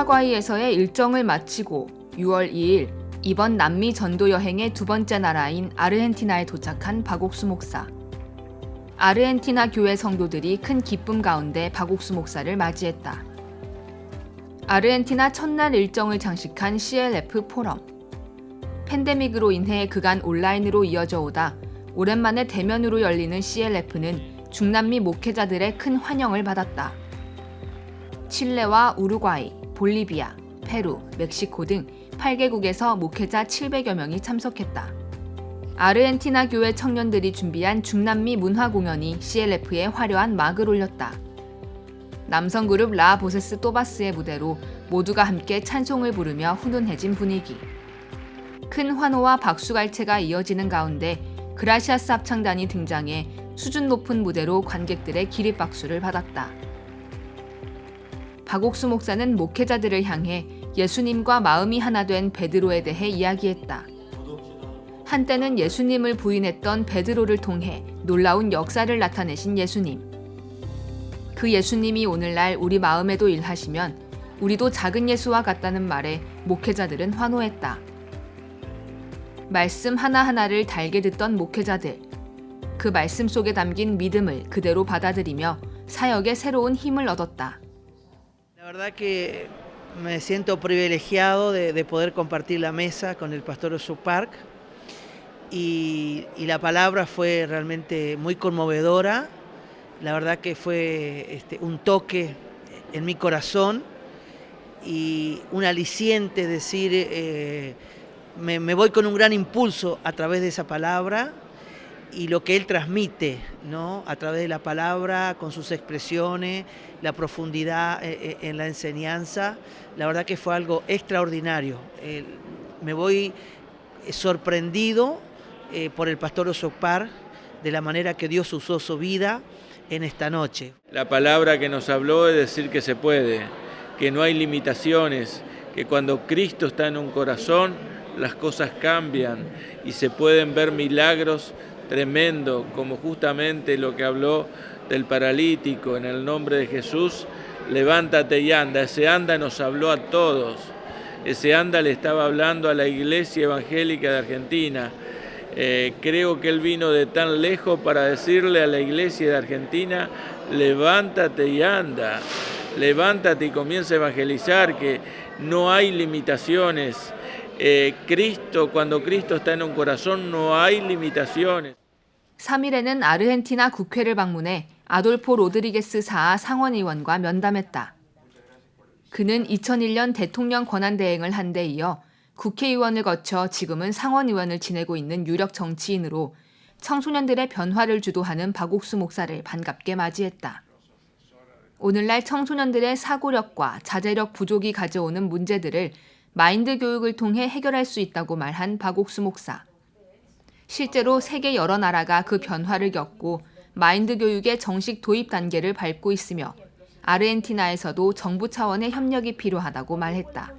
파라과이에서의 일정을 마치고 6월 2일 이번 남미 전도 여행의 두 번째 나라인 아르헨티나에 도착한 박옥수 목사. 아르헨티나 교회 성도들이 큰 기쁨 가운데 박옥수 목사를 맞이했다. 아르헨티나 첫날 일정을 장식한 CLF 포럼. 팬데믹으로 인해 그간 온라인으로 이어져 오다 오랜만에 대면으로 열리는 CLF는 중남미 목회자들의 큰 환영을 받았다. 칠레와 우루과이, 볼리비아, 페루, 멕시코 등 8개국에서 목회자 700여 명이 참석했다. 아르헨티나 교회 청년들이 준비한 중남미 문화 공연이 CLF에 화려한 막을 올렸다. 남성 그룹 라 보세스 또바스의 무대로 모두가 함께 찬송을 부르며 훈훈해진 분위기. 큰 환호와 박수갈채가 이어지는 가운데 그라시아스 합창단이 등장해 수준 높은 무대로 관객들의 기립박수를 받았다. 박옥수 목사는 목회자들을 향해 예수님과 마음이 하나 된 베드로에 대해 이야기했다. 한때는 예수님을 부인했던 베드로를 통해 놀라운 역사를 나타내신 예수님. 그 예수님이 오늘날 우리 마음에도 일하시면 우리도 작은 예수와 같다는 말에 목회자들은 환호했다. 말씀 하나하나를 달게 듣던 목회자들. 그 말씀 속에 담긴 믿음을 그대로 받아들이며 사역에 새로운 힘을 얻었다. La verdad que me siento privilegiado de, de poder compartir la mesa con el pastor Oso Park y, la palabra fue realmente muy conmovedora. La verdad que fue este, un toque en mi corazón y un aliciente decir, eh, me voy con un gran impulso a través de esa palabra y lo que él transmite, ¿no? A través de la palabra, con sus expresiones, la profundidad eh, eh, en la enseñanza, la verdad que fue algo extraordinario. Me voy eh, sorprendido por el pastor Osopar, de la manera que Dios usó su vida en esta noche. La palabra que nos habló es decir que se puede, que no hay limitaciones, que cuando Cristo está en un corazón, las cosas cambian y se pueden ver milagros tremendos, como justamente lo que habló del paralítico en el nombre de Jesús, levántate y anda. Ese anda nos habló a todos. Ese anda le estaba hablando a la iglesia evangélica de Argentina. Eh, creo que él vino de tan lejos para decirle a la iglesia de Argentina, levántate y anda, levántate y comienza a evangelizar, que no hay limitaciones. Eh, Cristo, cuando Cristo está en un corazón, no hay limitaciones. 3일에는 아르헨티나 국회를 방문해 아돌포 로드리게스 사하 상원의원과 면담했다. 그는 2001년 대통령 권한대행을 한 데 이어 국회의원을 거쳐 지금은 상원의원을 지내고 있는 유력 정치인으로 청소년들의 변화를 주도하는 박옥수 목사를 반갑게 맞이했다. 오늘날 청소년들의 사고력과 자제력 부족이 가져오는 문제들을 마인드 교육을 통해 해결할 수 있다고 말한 박옥수 목사. 실제로 세계 여러 나라가 그 변화를 겪고 마인드 교육의 정식 도입 단계를 밟고 있으며 아르헨티나에서도 정부 차원의 협력이 필요하다고 말했다.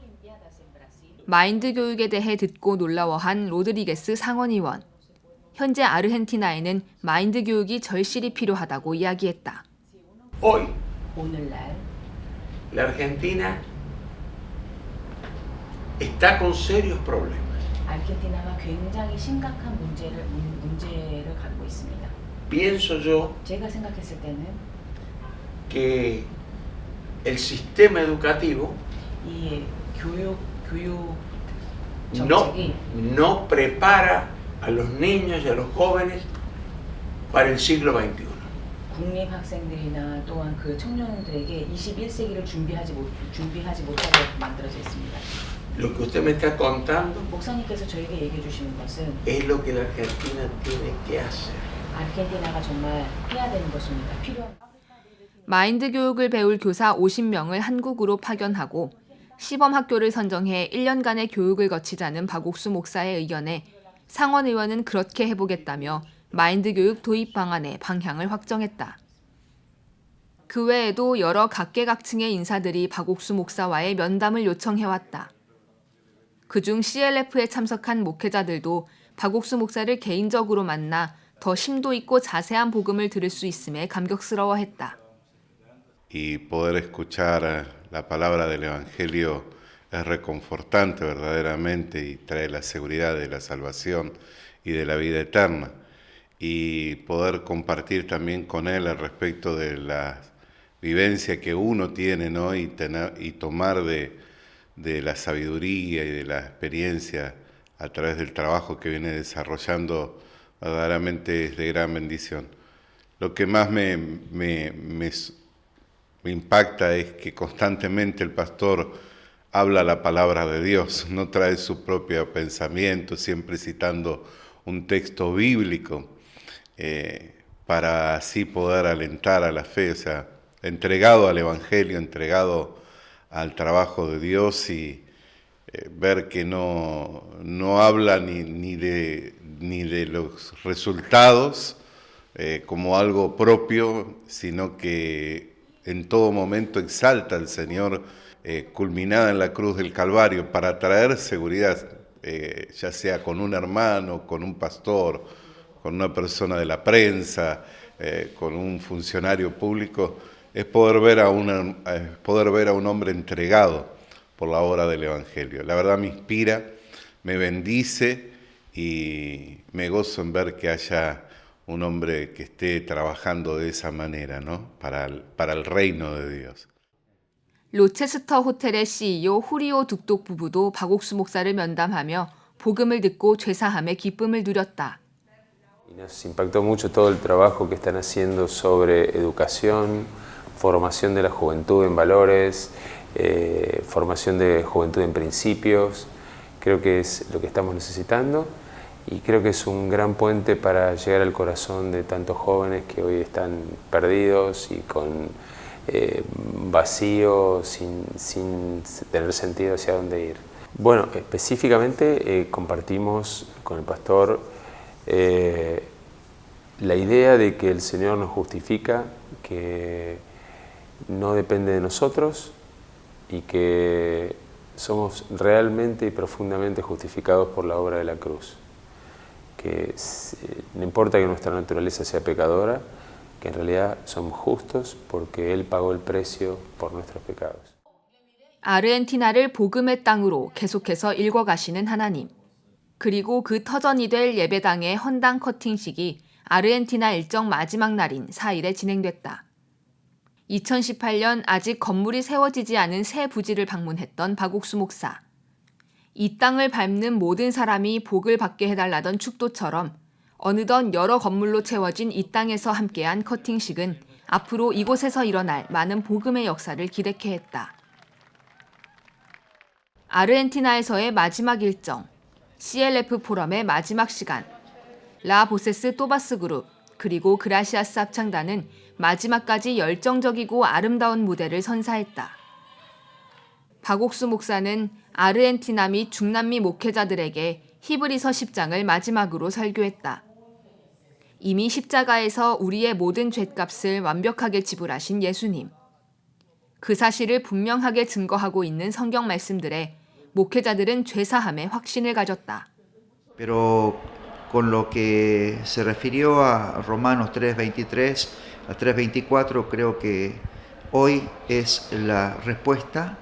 마인드 교육에 대해 듣고 놀라워한 로드리게스 상원의원. 현재 아르헨티나에는 마인드 교육이 절실히 필요하다고 이야기했다. Hoy 오늘날 la Argentina está con serios problemas. 아르헨티나가 굉장히 심각한 문제를 문- 문제를 갖고 있습니다. Pienso yo 제가 생각했을 때는 que el sistema educativo 이 교육 교육 no, 정책이 no prepara a los niños y a los jóvenes para el siglo XXI. 국립 학생들이나 또한 그 청년들에게 21세기를 준비하지 못 준비하지 못하게 만들어져 있습니다. Lo que usted me está contando 목사님께서 저에게 얘기해 주시는 것은 es lo que la Argentina tiene que hacer. 아르헨티나가 정말 해야 되는 것입니다. 필요한 마인드 교육을 배울 교사 50명을 한국으로 파견하고 시범 학교를 선정해 1년간의 교육을 거치자는 박옥수 목사의 의견에 상원 의원은 그렇게 해보겠다며 마인드 교육 도입 방안의 방향을 확정했다. 그 외에도 여러 각계각층의 인사들이 박옥수 목사와의 면담을 요청해왔다. 그중 CLF에 참석한 목회자들도 박옥수 목사를 개인적으로 만나 더 심도 있고 자세한 복음을 들을 수 있음에 감격스러워했다. y poder escuchar la palabra del Evangelio es reconfortante verdaderamente y trae la seguridad de la salvación y de la vida eterna. Y poder compartir también con él al respecto de la vivencia que uno tiene ¿no? y, tener, y tomar de, de la sabiduría y de la experiencia a través del trabajo que viene desarrollando verdaderamente es de gran bendición. Lo que más me, me, me, impacta es que constantemente el pastor habla la palabra de Dios, no trae su propio pensamiento, siempre citando un texto bíblico eh, para así poder alentar a la fe, o sea, entregado al Evangelio, entregado al trabajo de Dios y eh, ver que no, no habla ni, ni, de, ni de los resultados eh, como algo propio, sino que en todo momento exalta al Señor eh, culminada en la cruz del Calvario para traer seguridad, ya sea con un hermano, con un pastor, con una persona de la prensa, con un funcionario público, es poder ver, a una, es poder ver a un hombre entregado por la obra del Evangelio. La verdad me inspira, me bendice y me gozo en ver que haya un hombre que esté trabajando de esa manera, ¿no? Para el, para el reino de Dios. 로체스터 호텔의 CEO 후리오 둑독 부부도 박옥수 목사를 면담하며 복음을 듣고 죄사함의 기쁨을 누렸다. Y nos impactó mucho todo el trabajo que están haciendo sobre educación, formación de la juventud en valores, eh, formación de juventud en principios. Creo que es lo que estamos necesitando y creo que es un gran puente para llegar al corazón de tantos jóvenes que hoy están perdidos y con eh, vacío, sin, sin, tener sentido hacia dónde ir. Bueno, específicamente eh, compartimos con el pastor la idea de que el Señor nos justifica, que no depende de nosotros y que somos realmente y profundamente justificados por la obra de la cruz. Que no importa que nuestra naturaleza sea pecadora, que en realidad somos justos porque Él pagó el precio por nuestros pecados. 아르헨티나를 복음의 땅으로 계속해서 읽어가시는 하나님. 그리고 그 터전이 될 예배당의 헌당 커팅식이 아르헨티나 일정 마지막 날인 4일에 진행됐다. 2018년 아직 건물이 세워지지 않은 새 부지를 방문했던 박옥수 목사. 이 땅을 밟는 모든 사람이 복을 받게 해달라던 축도처럼 어느덧 여러 건물로 채워진 이 땅에서 함께한 커팅식은 앞으로 이곳에서 일어날 많은 복음의 역사를 기대케 했다. 아르헨티나에서의 마지막 일정, CLF 포럼의 마지막 시간, 라 보세스 또바스 그룹, 그리고 그라시아스 합창단은 마지막까지 열정적이고 아름다운 무대를 선사했다. 박옥수 목사는 아르헨티나 및 중남미 목회자들에게 히브리서 10장을 마지막으로 설교했다. 이미 십자가에서 우리의 모든 죗값을 완벽하게 지불하신 예수님. 그 사실을 분명하게 증거하고 있는 성경 말씀들에 목회자들은 죄사함의 확신을 가졌다. Pero con lo que se refirió a Romanos 3:23 a 3:24, creo que hoy es la respuesta,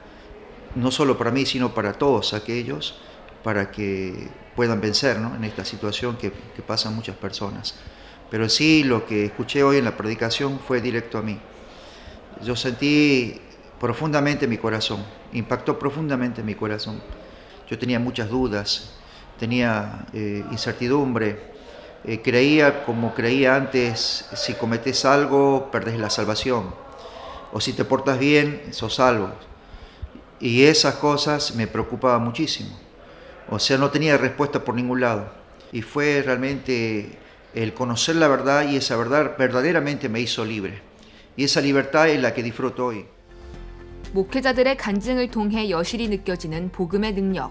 no solo para mí, sino para todos aquellos, para que puedan vencer ¿no? en esta situación que, que pasan muchas personas. Pero sí, lo que escuché hoy en la predicación fue directo a mí. Yo sentí profundamente mi corazón, impactó profundamente mi corazón. Yo tenía muchas dudas, tenía eh, incertidumbre, eh, creía como creía antes, si cometes algo, perdés la salvación, o si te portas bien, sos salvo. Y esas cosas me preocupaban muchísimo. O sea, no tenía respuesta por ningún lado. Y fue realmente el conocer la verdad y esa verdad verdaderamente me hizo libre. Y esa libertad es la que disfruto hoy. 목회자들의 간증을 통해 여실히 느껴지는 복음의 능력.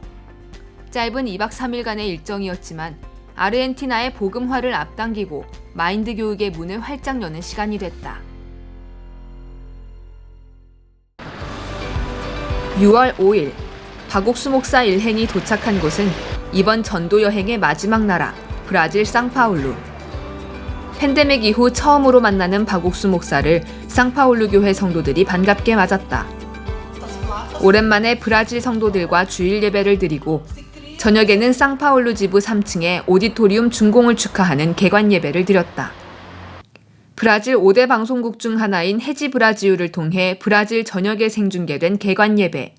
짧은 2박 3일간의 일정이었지만 아르헨티나의 복음화를 앞당기고 마인드 교육의 문을 활짝 여는 시간이 됐다. 6월 5일 박옥수 목사 일행이 도착한 곳은 이번 전도 여행의 마지막 나라 브라질 상파울루. 팬데믹 이후 처음으로 만나는 박옥수 목사를 상파울루 교회 성도들이 반갑게 맞았다. 오랜만에 브라질 성도들과 주일 예배를 드리고 저녁에는 상파울루 지부 3층에 오디토리움 준공을 축하하는 개관 예배를 드렸다. 브라질 5대 방송국 중 하나인 해지 브라지우를 통해 브라질 전역에 생중계된 개관 예배.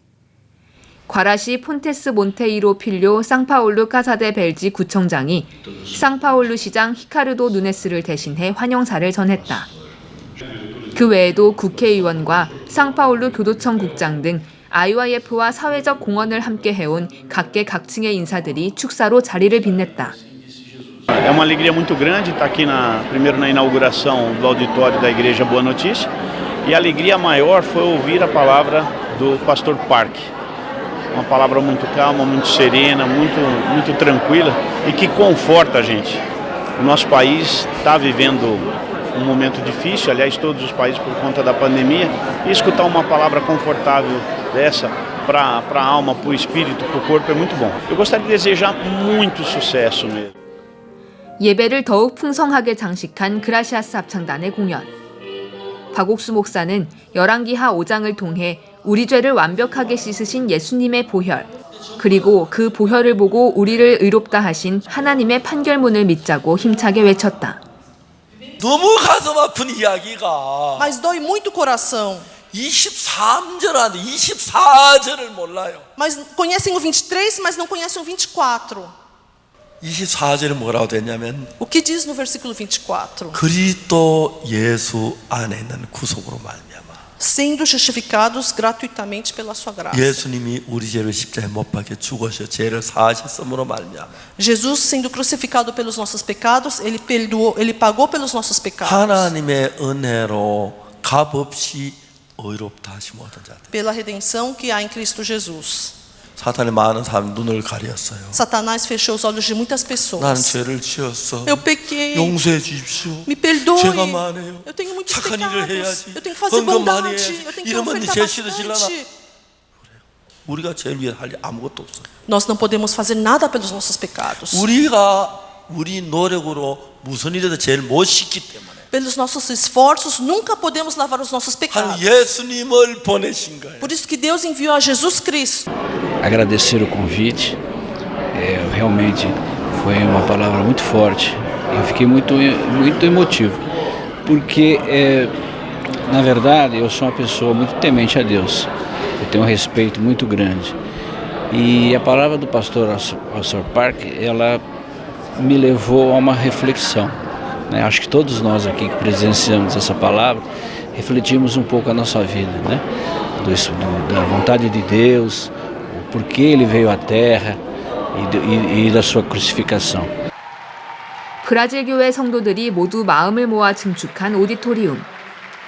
과라시 폰테스 몬테이로 필료 상파울루 카사데 벨지 구청장이 상파울루 시장 히카르도 누네스를 대신해 환영사를 전했다. 그 외에도 국회의원과 상파울루 교도청 국장 등 IYF와 사회적 공헌을 함께 해온 각계 각층의 인사들이 축사로 자리를 빛냈다. É uma alegria muito grande estar aqui na, primeiro na inauguração do auditório da Igreja Boa Notícia e a alegria maior foi ouvir a palavra do pastor Parque. Uma palavra muito calma, muito serena, muito, muito tranquila e que conforta a gente. O nosso país está vivendo um momento difícil, aliás, todos os países por conta da pandemia, e escutar uma palavra confortável dessa para a alma, para o espírito, para o corpo é muito bom. Eu gostaria de desejar muito sucesso mesmo. 예배를 더욱 풍성하게 장식한 그라시아스 합창단의 공연. 박옥수 목사는 열왕기하 5장을 통해 우리 죄를 완벽하게 씻으신 예수님의 보혈, 그리고 그 보혈을 보고 우리를 의롭다 하신 하나님의 판결문을 믿자고 힘차게 외쳤다. 너무 가슴 아픈 이야기가 Mas dói muito o coração. 23절 안에 24절을 몰라요. Mas conhecem o 23, mas não conhecem o 24. 24절은 뭐라고 됐냐면 O que diz no versículo 24? 그리스도 예수 안에 있는 구속으로 말미암아 Sendo justificados gratuitamente pela sua graça. 예수님이 우리 죄를 십자가에 못 박혀 죽으셔 죄를 사하셨음으로 말미암아 Jesus sendo crucificado pelos nossos pecados, ele perdoou, ele pagou pelos nossos pecados. 하나님의 은혜로 값없이 의롭다 하심 얻은 자들 Pela redenção que há em Cristo Jesus. 사탄의 많은 사람 눈을 가렸어요. Satanás fechou os olhos de muitas 나는 pessoas. 죄를 지었어. Eu pequei. 용서해 주십시오. Me perdoe. 죄가 많아요. Eu tenho muitos 착한 일을 pecados. 해야지. Eu tenho que fazer bondade. Eu tenho que 이러면 씻으시려나? bastante. 우리가 죄를 위해 할일 아무것도 없어요. Nós não podemos fazer nada pelos nossos pecados. 우리가 우리 노력으로 무슨 일에도 죄를 못 씻기 때문에 Pelos nossos esforços, nunca podemos lavar os nossos pecados. 예수님을 보내신 거예요. Por isso que Deus enviou a Jesus Cristo. Agradecer o convite. É, realmente foi uma palavra muito forte. Eu fiquei muito, muito emotivo, porque, é, na verdade, eu sou uma pessoa muito temente a Deus. Eu tenho um respeito muito grande. E a palavra do pastor Pastor Park, ela me levou a uma reflexão. né? Acho que todos nós aqui que presenciamos essa palavra refletimos um pouco a nossa vida, né? Do, da vontade de Deus, o porquê ele veio à Terra e, do- e, e da sua crucificação. 브라질 교회 성도들이 모두 마음을 모아 증축한 오디토리움.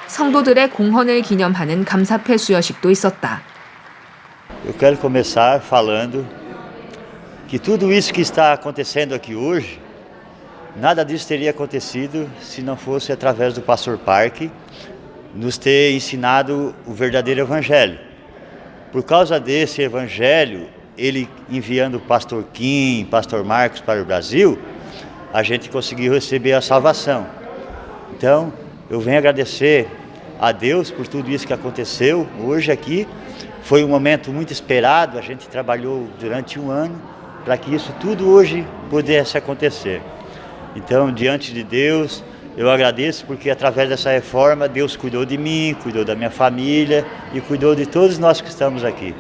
성도들의 공헌을 기념하는 감사패 수여식도 있었다. Eu quero começar falando que tudo isso que está acontecendo aqui hoje, nada disso teria acontecido se não fosse através do pastor Parque nos ter ensinado o verdadeiro evangelho. Por causa desse evangelho, ele enviando o pastor Kim, pastor Marcos para o Brasil, a gente conseguiu receber a salvação. Então, eu venho agradecer a Deus por tudo isso que aconteceu hoje aqui. Foi um momento muito esperado, a gente trabalhou durante um ano para que isso tudo hoje pudesse acontecer. Então, diante de Deus, eu agradeço porque através dessa reforma Deus cuidou de mim, cuidou da minha família e cuidou de todos nós que estamos aqui.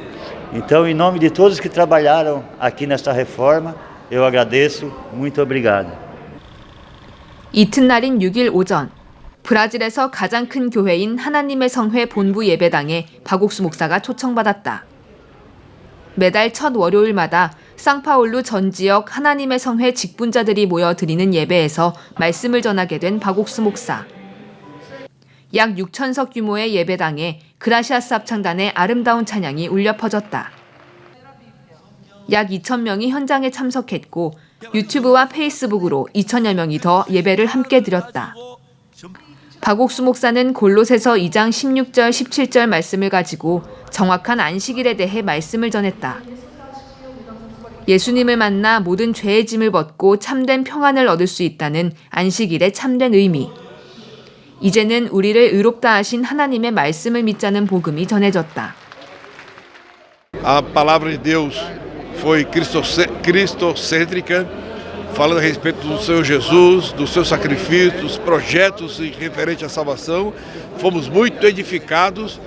Então, em nome de todos que trabalharam aqui nesta reforma, eu agradeço, muito obrigado. 이튿날인 6일 오전 브라질에서 가장 큰 교회인 하나님의 성회 본부 예배당에 박옥수 목사가 초청받았다. 매달 첫 월요일마다 상파울루 전 지역 하나님의 성회 직분자들이 모여 드리는 예배에서 말씀을 전하게 된 박옥수 목사. 약 6천석 규모의 예배당에 그라시아스 합창단의 아름다운 찬양이 울려 퍼졌다. 약 2천 명이 현장에 참석했고 유튜브와 페이스북으로 2천여 명이 더 예배를 함께 드렸다. 박옥수 목사는 골로새서 2장 16절 17절 말씀을 가지고 정확한 안식일에 대해 말씀을 전했다. 예수님을 만나 모든 죄의 짐을 벗고 참된 평안을 얻을 수 있다는 안식일의 참된 의미. 이제는 우리를 의롭다 하신 하나님의 말씀을 믿자는 복음이 전해졌다. A palavra de Deus foi cristocê- cristocêntrica, falando a respeito do Senhor Jesus, do seu sacrifício, dos projetos em referente à salvação. Fomos muito edificados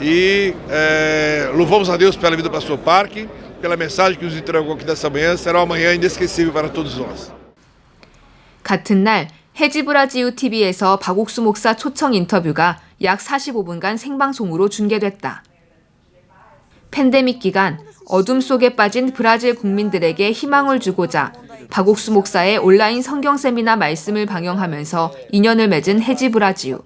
e eh, louvamos a Deus pela vida do pastor Parque, pela mensagem que nos entregou aqui dessa manhã. Será uma manhã inesquecível para todos nós. 같은 날 해지브라지우 TV에서 박옥수 목사 초청 인터뷰가 약 45분간 생방송으로 중계됐다. 팬데믹 기간 어둠 속에 빠진 브라질 국민들에게 희망을 주고자 박옥수 목사의 온라인 성경 세미나 말씀을 방영하면서 인연을 맺은 해지브라지우.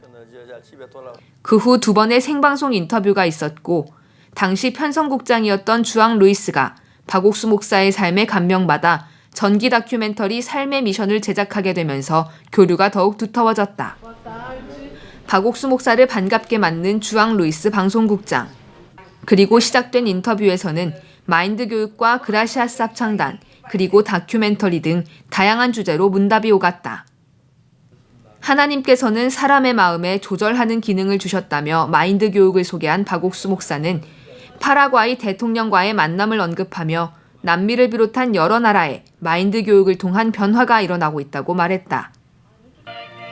그 후 두 번의 생방송 인터뷰가 있었고 당시 편성국장이었던 주앙 루이스가 박옥수 목사의 삶에 감명받아 전기 다큐멘터리 삶의 미션을 제작하게 되면서 교류가 더욱 두터워졌다. 박옥수 목사를 반갑게 맞는 주앙 루이스 방송국장. 그리고 시작된 인터뷰에서는 마인드 교육과 그라시아스 합창단, 그리고 다큐멘터리 등 다양한 주제로 문답이 오갔다. 하나님께서는 사람의 마음에 조절하는 기능을 주셨다며 마인드 교육을 소개한 박옥수 목사는 파라과이 대통령과의 만남을 언급하며 남미를 비롯한 여러 나라에 마인드 교육을 통한 변화가 일어나고 있다고 말했다.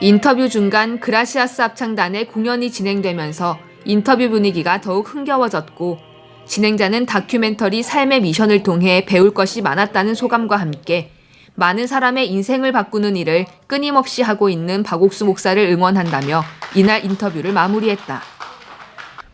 인터뷰 중간 그라시아스 합창단의 공연이 진행되면서 인터뷰 분위기가 더욱 흥겨워졌고 진행자는 다큐멘터리 삶의 미션을 통해 배울 것이 많았다는 소감과 함께 많은 사람의 인생을 바꾸는 일을 끊임없이 하고 있는 박옥수 목사를 응원한다며 이날 인터뷰를 마무리했다.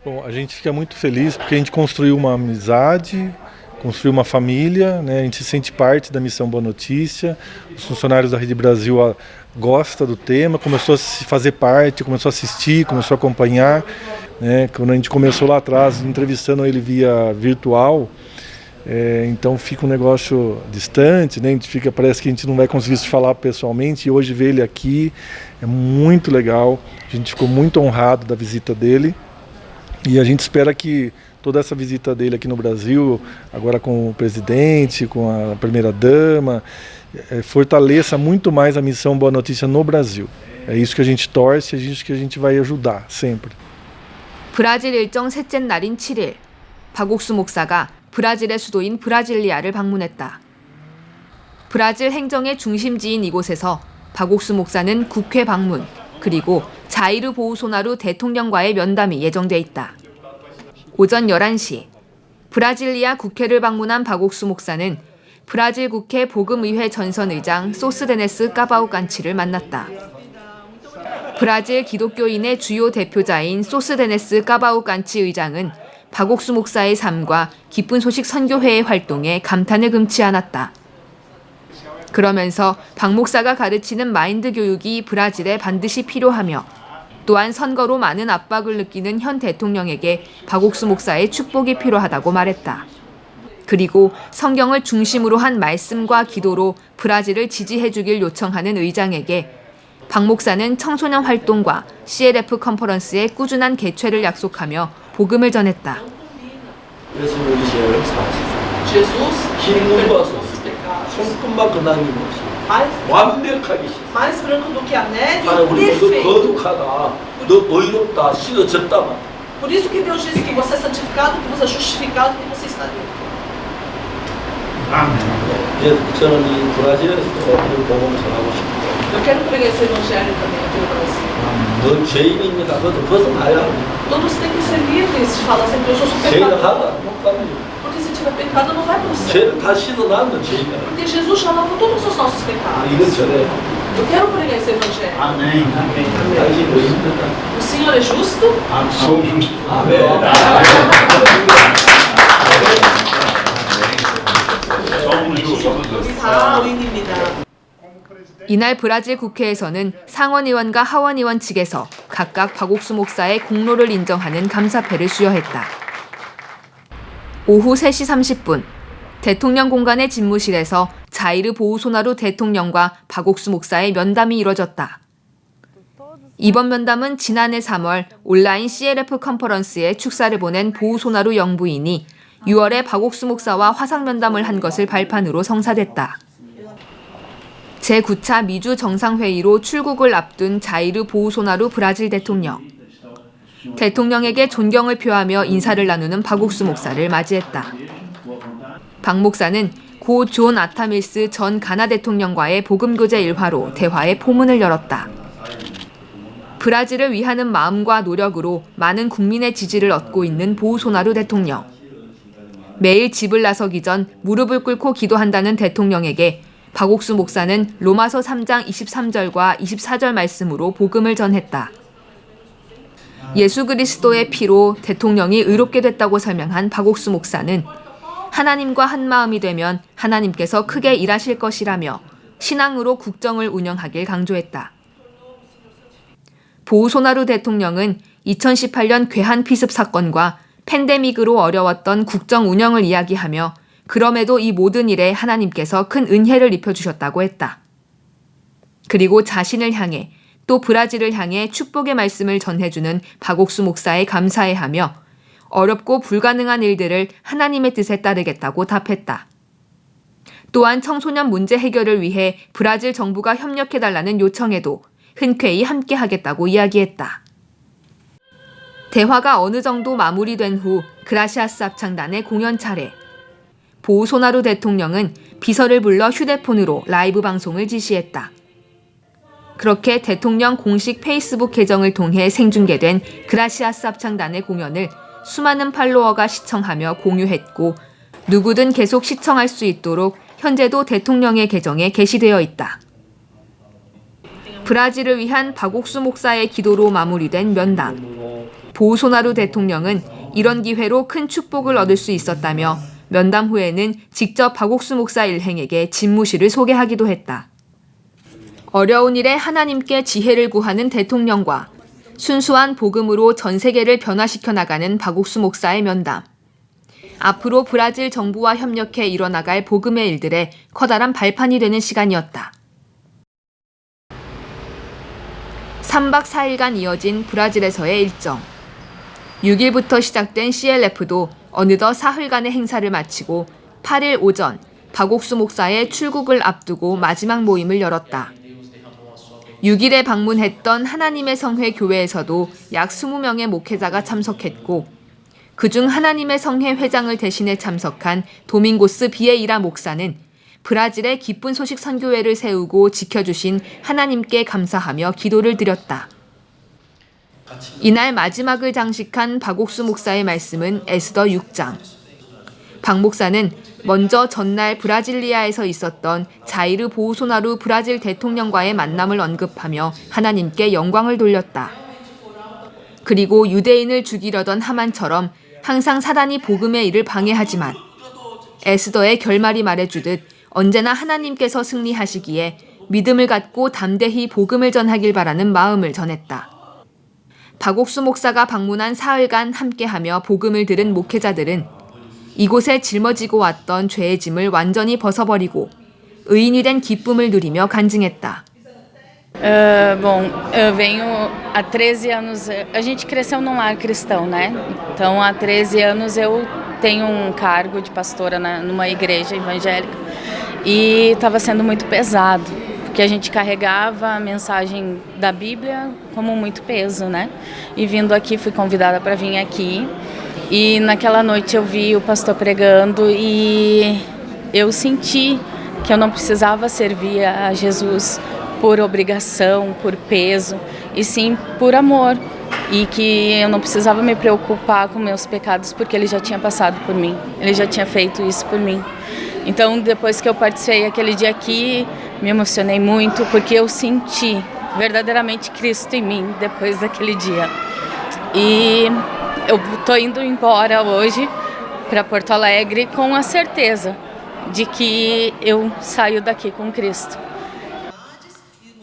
Bom, a gente fica muito feliz porque a gente construiu uma amizade, construiu uma família, né? A gente se sente parte da missão Boa Notícia. Os funcionários da Rede Brasil ah, gostam do tema, começou a se fazer parte, começou a assistir, começou a acompanhar, né? Quando a gente começou lá atrás entrevistando ele via virtual, é, então fica um negócio distante, né? A gente fica, parece que a gente não vai conseguir se falar pessoalmente. E hoje ver ele aqui é muito legal. A gente ficou muito honrado da visita dele. E a gente espera que toda essa visita dele aqui no Brasil, agora com o presidente, com a primeira-dama, eh, fortaleça muito mais a missão Boa Notícia no Brasil. É isso que a gente torce, é isso que a gente vai ajudar sempre. 브라질 일정 셋째 날인 7일, 박옥수 목사가 브라질의 수도인 브라질리아를 방문했다. 브라질 행정의 중심지인 이곳에서 박옥수 목사는 국회 방문, 그리고 자이르 보우소나루 대통령과의 면담이 예정돼 있다. 오전 11시, 브라질리아 국회를 방문한 박옥수 목사는 브라질 국회 복음의회 전선의장 소스데네스 까바우 깐치를 만났다. 브라질 기독교인의 주요 대표자인 소스데네스 까바우 깐치 의장은 박옥수 목사의 삶과 기쁜 소식 선교회의 활동에 감탄을 금치 않았다. 그러면서 박 목사가 가르치는 마인드 교육이 브라질에 반드시 필요하며 또한 선거로 많은 압박을 느끼는 현 대통령에게 박옥수 목사의 축복이 필요하다고 말했다. 그리고 성경을 중심으로 한 말씀과 기도로 브라질을 지지해 주길 요청하는 의장에게 박 목사는 청소년 활동과 CLF 컨퍼런스의 꾸준한 개최를 약속하며 복음을 전했다. 손금만 그나님 없이 Mais, 완벽하게 씻어. mais branco do que a neve, 하나님 우리 모두 perfeito. 거룩하다. 너 의롭다. 씻어졌다. Por isso que Deus diz que você é santificado, que você é justificado, que você está limpo. 이제 저는 이 브라질에서 이 복음을 전하고 싶어요. Eu quero pregar esse evangelho também aqui no Brasil. 너 죄인입니다. 그것도 벗어나야 합니다. Todos têm que ser livres de falar sempre, eu sou 죄인을 pecador. 하다 못 갑니 Se tiver pecado, não vai para o céu. 죄를 다 씻어놨는 죄인이야. Porque Jesus já lavou todos os nossos 아, pecados. 이건 전해. Eu quero pregar esse evangelho. 아멘. 아멘. 당신 의인이다. O Senhor é justo? 다 의인입니다. 이날 브라질 국회에서는 상원의원과 하원의원 측에서 각각 박옥수 목사의 공로를 인정하는 감사패를 수여했다. 오후 3시 30분 대통령 공간의 집무실에서 자이르 보우소나루 대통령과 박옥수 목사의 면담이 이뤄졌다. 이번 면담은 지난해 3월 온라인 CLF 컨퍼런스에 축사를 보낸 보우소나루 영부인이 6월에 박옥수 목사와 화상 면담을 한 것을 발판으로 성사됐다. 제9차 미주 정상회의로 출국을 앞둔 자이르 보우소나루 브라질 대통령. 대통령에게 존경을 표하며 인사를 나누는 박옥수 목사를 맞이했다. 박 목사는 고 존 아타밀스 전 가나 대통령과의 복음교제 일화로 대화의 포문을 열었다. 브라질을 위하는 마음과 노력으로 많은 국민의 지지를 얻고 있는 보우소나루 대통령. 매일 집을 나서기 전 무릎을 꿇고 기도한다는 대통령에게 박옥수 목사는 로마서 3장 23절과 24절 말씀으로 복음을 전했다. 예수 그리스도의 피로 대통령이 의롭게 됐다고 설명한 박옥수 목사는 하나님과 한 마음이 되면 하나님께서 크게 일하실 것이라며 신앙으로 국정을 운영하길 강조했다. 보우소나루 대통령은 2018년 괴한 피습 사건과 팬데믹으로 어려웠던 국정 운영을 이야기하며 그럼에도 이 모든 일에 하나님께서 큰 은혜를 입혀주셨다고 했다. 그리고 자신을 향해 또 브라질을 향해 축복의 말씀을 전해주는 박옥수 목사에 감사해하며 어렵고 불가능한 일들을 하나님의 뜻에 따르겠다고 답했다. 또한 청소년 문제 해결을 위해 브라질 정부가 협력해달라는 요청에도 흔쾌히 함께하겠다고 이야기했다. 대화가 어느 정도 마무리된 후 그라시아스 합창단의 공연 차례. 보우소나루 대통령은 비서를 불러 휴대폰으로 라이브 방송을 지시했다. 그렇게 대통령 공식 페이스북 계정을 통해 생중계된 그라시아스 합창단의 공연을 수많은 팔로워가 시청하며 공유했고 누구든 계속 시청할 수 있도록 현재도 대통령의 계정에 게시되어 있다. 브라질을 위한 박옥수 목사의 기도로 마무리된 면담. 보우소나루 대통령은 이런 기회로 큰 축복을 얻을 수 있었다며 면담 후에는 직접 박옥수 목사 일행에게 집무실을 소개하기도 했다. 어려운 일에 하나님께 지혜를 구하는 대통령과 순수한 복음으로 전 세계를 변화시켜 나가는 박옥수 목사의 면담. 앞으로 브라질 정부와 협력해 일어나갈 복음의 일들에 커다란 발판이 되는 시간이었다. 3박 4일간 이어진 브라질에서의 일정. 6일부터 시작된 CLF도 어느덧 사흘간의 행사를 마치고 8일 오전 박옥수 목사의 출국을 앞두고 마지막 모임을 열었다. 6일에 방문했던 하나님의 성회 교회에서도 약 20명의 목회자가 참석했고 그중 하나님의 성회 회장을 대신해 참석한 도밍고스 비에이라 목사는 브라질의 기쁜 소식 선교회를 세우고 지켜주신 하나님께 감사하며 기도를 드렸다. 이날 마지막을 장식한 박옥수 목사의 말씀은 에스더 6장. 박 목사는 먼저 전날 브라질리아에서 있었던 자이르 보우소나루 브라질 대통령과의 만남을 언급하며 하나님께 영광을 돌렸다. 그리고 유대인을 죽이려던 하만처럼 항상 사단이 복음의 일을 방해하지만 에스더의 결말이 말해주듯 언제나 하나님께서 승리하시기에 믿음을 갖고 담대히 복음을 전하길 바라는 마음을 전했다. 박옥수 목사가 방문한 사흘간 함께하며 복음을 들은 목회자들은 이곳에 짊어지고 왔던 죄의 짐을 완전히 벗어버리고 의인이 된 기쁨을 누리며 간증했다. Uh, bom, eu venho há 13 anos. A gente cresceu num lar cristão, né? Então, há 13 anos eu tenho um cargo de pastora na, numa igreja evangélica e estava sendo muito pesado, porque a gente carregava a mensagem da Bíblia como muito peso, né? E vindo aqui, fui convidada para vir aqui. E naquela noite eu vi o pastor pregando e eu senti que eu não precisava servir a Jesus por obrigação, por peso, e sim por amor. E que eu não precisava me preocupar com meus pecados porque ele já tinha passado por mim, ele já tinha feito isso por mim. Então, depois que eu participei aquele dia aqui, me emocionei muito porque eu senti verdadeiramente Cristo em mim depois daquele dia. E eu estou indo embora hoje para Porto Alegre com a certeza de que eu saio daqui com Cristo.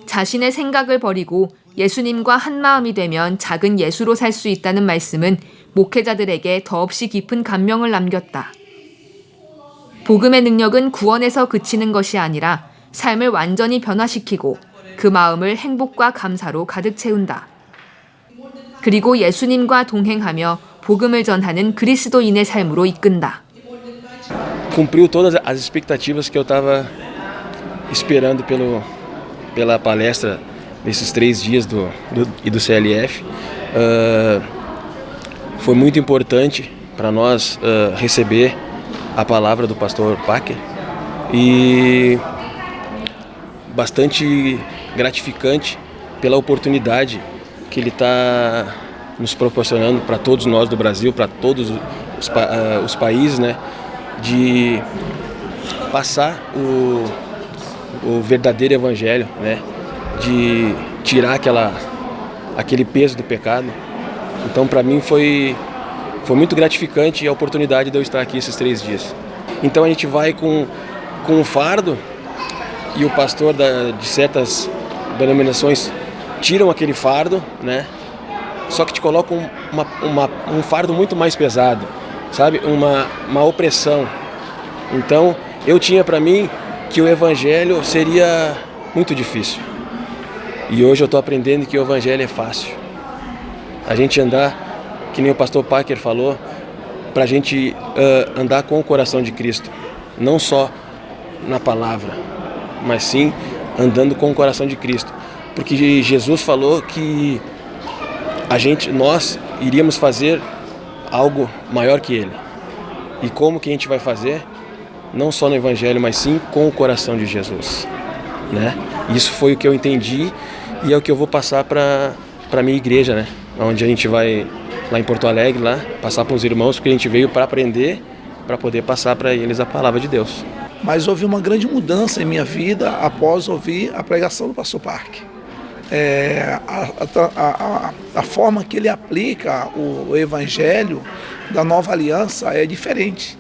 자신의 생각을 버리고 예수님과 한 마음이 되면 작은 예수로 살 수 있다는 말씀은 목회자들에게 더없이 깊은 감명을 남겼다. 복음의 능력은 구원에서 그치는 것이 아니라 삶을 완전히 변화시키고 그 마음을 행복과 감사로 가득 채운다. 그리고 예수님과 동행하며 복음을 전하는 그리스도인의 삶으로 이끈다. Cumpriu todas as expectativas que eu estava esperando pelo, pela palestra desses três dias do, do e do CLF. Uh, foi muito importante para nós uh, receber a palavra do pastor Packer e bastante gratificante pela oportunidade que ele está nos proporcionando para todos nós do Brasil, para todos os, pa- ah, os países, né, de passar o, o verdadeiro evangelho, né, de tirar aquela, aquele peso do pecado. Então, para mim foi foi muito gratificante a oportunidade de eu estar aqui esses três dias. Então a gente vai com, com um fardo e o pastor da- de certas denominações tiram aquele fardo, né? Só que te colocam uma, uma- um fardo muito mais pesado, sabe? Uma, uma opressão. Então eu tinha para mim que o evangelho seria muito difícil. E hoje eu estou aprendendo que o evangelho é fácil. A gente andar, que nem o pastor Parker falou, para a gente ah, andar com o coração de Cristo, não só na palavra, mas sim andando com o coração de Cristo, porque Jesus falou que a gente, nós iríamos fazer algo maior que Ele. E como que a gente vai fazer? Não só no Evangelho, mas sim com o coração de Jesus, né? Isso foi o que eu entendi e é o que eu vou passar para para minha igreja, né? Onde a gente vai lá em Porto Alegre, lá passar para os irmãos, porque a gente veio para aprender, para poder passar para eles a palavra de Deus. Mas houve uma grande mudança em minha vida após ouvir a pregação do pastor Parque. É, a, a- a- forma que ele aplica o, o evangelho da nova aliança é diferente.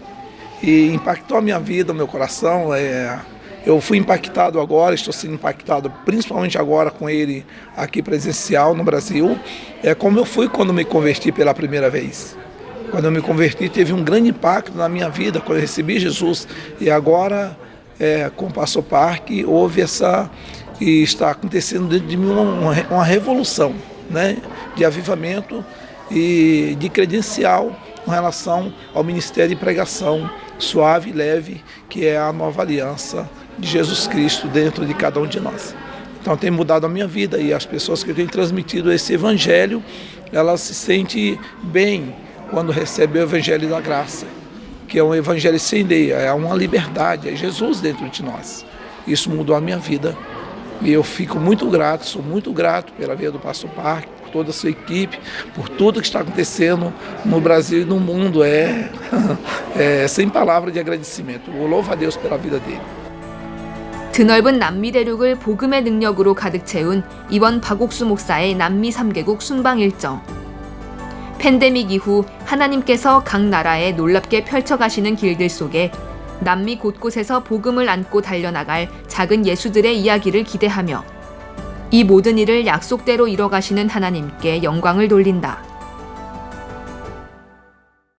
E impactou a minha vida, o meu coração. É, eu fui impactado agora, estou sendo impactado principalmente agora com ele aqui presencial no Brasil. É como eu fui quando me converti pela primeira vez. Quando eu me converti, teve um grande impacto na minha vida, quando eu recebi Jesus. E agora, é, com o Pastor Parque, houve essa. E está acontecendo dentro de mim uma, uma, revolução né, de avivamento e de credencial com relação ao ministério de pregação suave e leve, que é a nova aliança de Jesus Cristo dentro de cada um de nós. Então tem mudado a minha vida e as pessoas que eu tenho transmitido esse evangelho, elas se sentem bem quando recebem o evangelho da graça, que é um evangelho sem lei, é uma liberdade, é Jesus dentro de nós. Isso mudou a minha vida e eu fico muito grato, sou muito grato pela vida do Pastor Parque, por toda a sua equipe, por tudo que está acontecendo no Brasil e no mundo. É, é sem palavra de agradecimento. Eu louvo a Deus pela vida dele. 드넓은 남미 대륙을 복음의 능력으로 가득 채운 이번 박옥수 목사의 남미 3개국 순방 일정. 팬데믹 이후 하나님께서 각 나라에 놀랍게 펼쳐가시는 길들 속에 남미 곳곳에서 복음을 안고 달려나갈 작은 예수들의 이야기를 기대하며 이 모든 일을 약속대로 이뤄가시는 하나님께 영광을 돌린다.